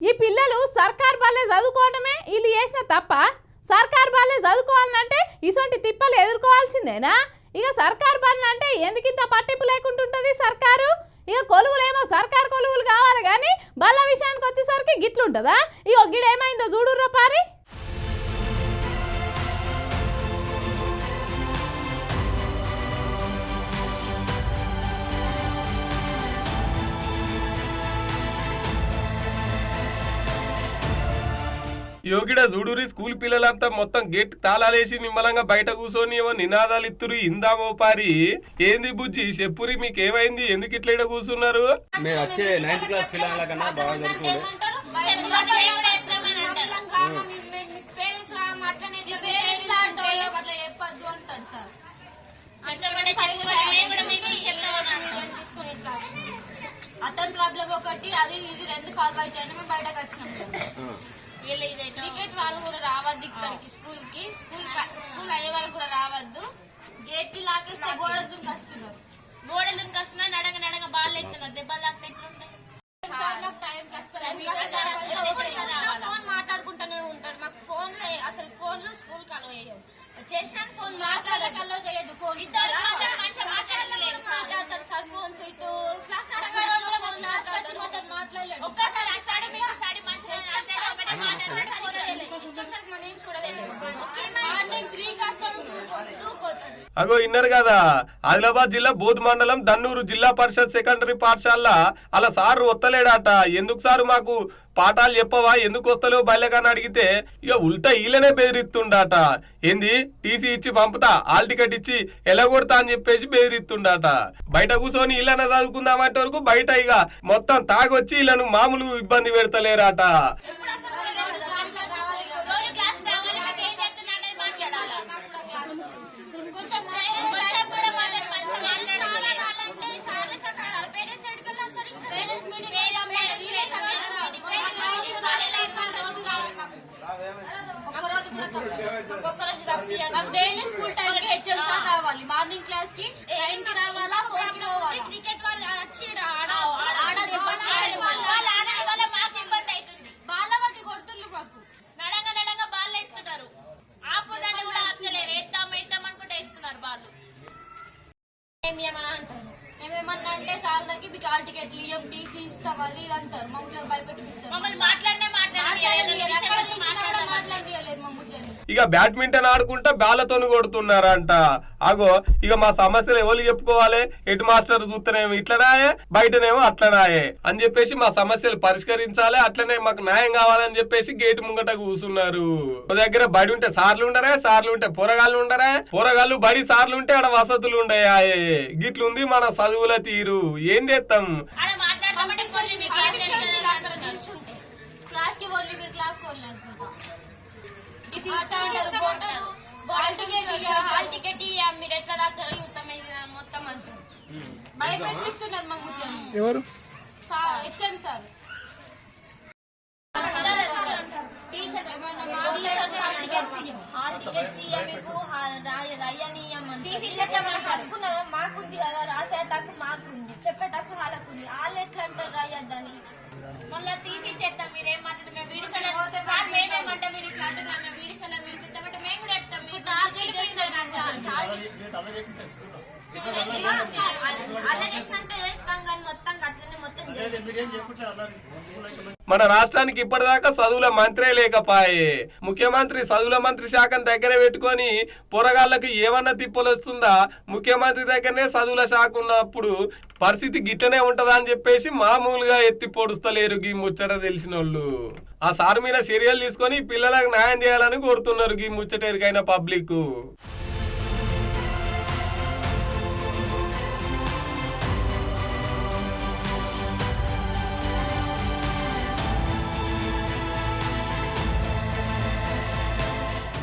ఈ పిల్లలు సర్కార్ బాలే చదువుకోవడమే వీళ్ళు చేసిన తప్ప సర్కార్ బాలే చదువుకోవాలంటే ఇసొంటి తిప్పలు ఎదుర్కోవాల్సిందేనా? ఇక సర్కార్ బల్ల అంటే ఎందుకింత పట్టింపు లేకుంటుంటుంది సర్కారు? ఇక కొలువులేమో సర్కార్ కొలువులు కావాలి కానీ బల్ల విషయానికి వచ్చేసరికి గిట్లుంటుందా? ఇక గిడేమైందో చూడు రూప యోగిడ చూడురి స్కూల్ పిల్లలంతా మొత్తం గేట్ తాళాలేసి నిమ్మలంగా బయట కూర్చొని ఏమో నినాదాలు ఇత్తురు ఇందామో పారి ఏంది బుజ్జి చెప్పురి మీకు ఏమైంది ఎందుకు ఇట్లా కూర్చున్నారు మేము వచ్చే నైన్త్ క్లాస్ పిల్లల కన్నా బాగా జరుగుతుంది. అతని ప్రాబ్లం ఒకటి అది ఇది రెండు సాల్వ్ అవుతాయని మేము బయటకు వచ్చినాం క్రికెట్ వాళ్ళు కూడా రావద్దు ఇక్కడికి స్కూల్కి స్కూల్ స్కూల్ అయ్యే వాళ్ళు కూడా రావద్దు. గేట్కి లాకేస్తే గోడలు వస్తున్నారు గోడలు కస్తున్నా నడగ నడగ బాల్ ఎత్తున్నారు దెబ్బలు ఎట్లుంటాయి? టైం ఫోన్ మాట్లాడుకుంటూనే ఉంటాడు మాకు ఫోన్ అసలు ఫోన్లో స్కూల్ కలో వేయదు చేసిన ఫోన్ మాట్లాడే కల్లో చేయదు ఫోన్. అగో ఇన్నారు కదా. ఆదిలాబాద్ జిల్లా బోధ్ మండలం దన్నూరు జిల్లా పరిషత్ సెకండరీ పాఠశాల. అలా సారు వస్తలేడట ఎందుకు సారు మాకు పాఠాలు చెప్పవా? ఎందుకు వస్తలేవు బల్లెకని అడిగితే ఇక ఉల్టా ఈలనే బెదిరిస్తుండట. ఏంది? టీసీ ఇచ్చి పంపుతా ఆల్ టికెట్ ఇచ్చి ఎలగొడతా అని చెప్పేసి బెదిరిస్తుండట. బయట కూర్చొని ఇళ్ళన చదువుకుందామంటే వరకు బయట ఇక మొత్తం తాగొచ్చి ఇళ్ళను మామూలు ఇబ్బంది పెడతలేరట రోజు క్లాస్ రావాలి మాకు ఏం చెప్తున్నా అనేది మాట్లాడాలి కొంచెం కొంచెం కూడా మాట్లాడి మంచిగా మాట్లాడాలి డైలీ స్కూల్ టైం కి హెచ్ఎం సార్ రావాలి. మార్నింగ్ క్లాస్కి టైం కి రావాలా ఫోర్కి రావాలి? క్రికెట్ వాళ్ళు వచ్చి కొడుతుండ్రు మాకు. నడంగా బాల్ కూడా ఆపలేరు. ఎత్తాం ఎత్తాం అనుకుంటే వేస్తున్నారు బాల్. ఏమి ఏమని అంటారు? మేమేమన్నా అంటే సార్లకి మీకు ఆల్ టికెట్లు ఇయ్యం టీసీ ఇస్తాం అది ఇది అంటారు. మమ్మల్ని భయపెట్టిస్తారు మమ్మల్ని మాట్లాడినే మాట్లాడాలి ఇక బ్యాడ్మింటన్ ఆడుకుంటా బాలతోని కొడుతున్నారంట. అగో ఇక మా సమస్యలు ఎవరు చెప్పుకోవాలి? హెడ్ మాస్టర్ చూస్తేనేమో ఇట్లనాయే? బయటనేమో అట్లనాయే అని చెప్పేసి మా సమస్యలు పరిష్కరించాలి అట్లనే మాకు న్యాయం కావాలని చెప్పేసి గేటు ముంగట కూర్చున్నారు మా దగ్గర బడి ఉంటే సార్లు ఉండరా సార్లు ఉంటే పోరగాళ్ళు ఉండరా. పోరగాళ్ళు బడి సార్లు ఉంటే ఆడ వసతులు ఉండయాయే. గిట్లుంది మన చదువుల తీరు. ఏం చేస్తాం క్లాస్కి క్లాస్ కోన్లీ అనుకుంటా ఇది ఇస్తారు బోటరు హాల్ టికెట్ మీరు ఎట్లా రాస్తారో యుద్ధం మొత్తం అంటారు భయపెట్టిస్తున్నారు మా ముఖ్యం ఎవరు? HM sir. హాల్ టికెట్స్ మీకు అనుకున్నదా మాకుంది కదా రాసేటకు మాకుంది చెప్పేటకు వాళ్ళకు ఉంది వాళ్ళు ఎట్లా అంటారు రాయద్దని మళ్ళీ తీసి ఇచ్చేస్తాం మీరు ఏం మాట్లాడారు మేము వీడిసోలో సార్ మేమేమంటాం మీరు ఇట్లా అంటున్నాం మేము వీడిసోలో పిలిపిస్తామంటే మేము కూడా చెప్తాం మీకు టార్గెట్ చేస్తారు అలా చేసినంత చేస్తాం కానీ మొత్తం అట్లనే మొత్తం చేయాలి మన రాష్ట్రానికి ఇప్పటిదాకా చదువుల మంత్రే లేకపాయే. ముఖ్యమంత్రి చదువుల మంత్రి శాఖను దగ్గర పెట్టుకొని పొరగాళ్ళకు ఏమన్నా తిప్పలు వస్తుందా? ముఖ్యమంత్రి దగ్గరనే చదువుల శాఖ ఉన్నప్పుడు పరిస్థితి గిట్టనే ఉంటదా అని చెప్పేసి మామూలుగా ఎత్తి పొడుస్తలేరు గీ ముచ్చట తెలిసిన వాళ్ళు ఆ సారు మీద చర్యలు తీసుకొని పిల్లలకు న్యాయం చేయాలని కోరుతున్నారు గీ ముచ్చటెరికైన పబ్లిక్